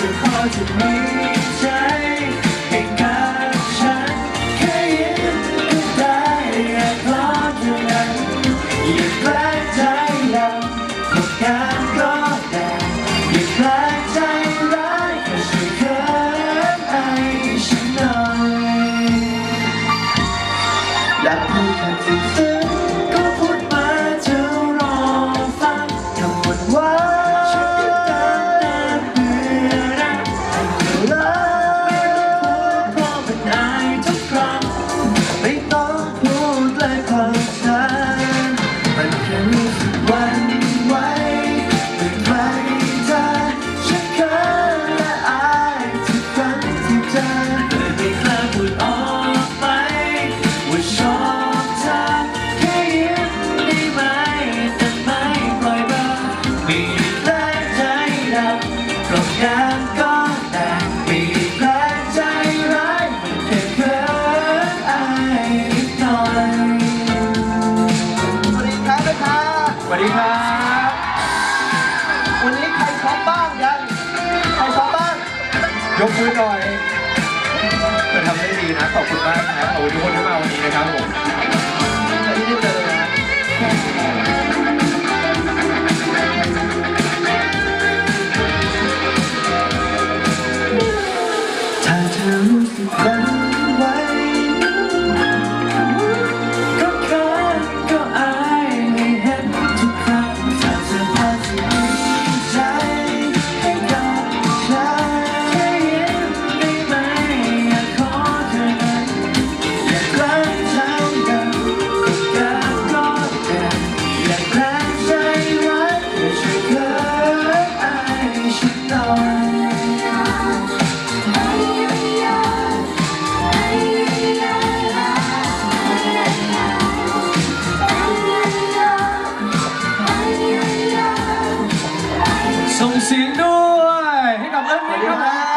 too hard to meet. ยกมือหน่อยจะทำได้ดีนะ ขอบคุณมากนะขอบคุณทุกคนที่มาวันนี้นะครับผม ส่งเสียงด้วย ให้กับเอิ้นนี่ครับ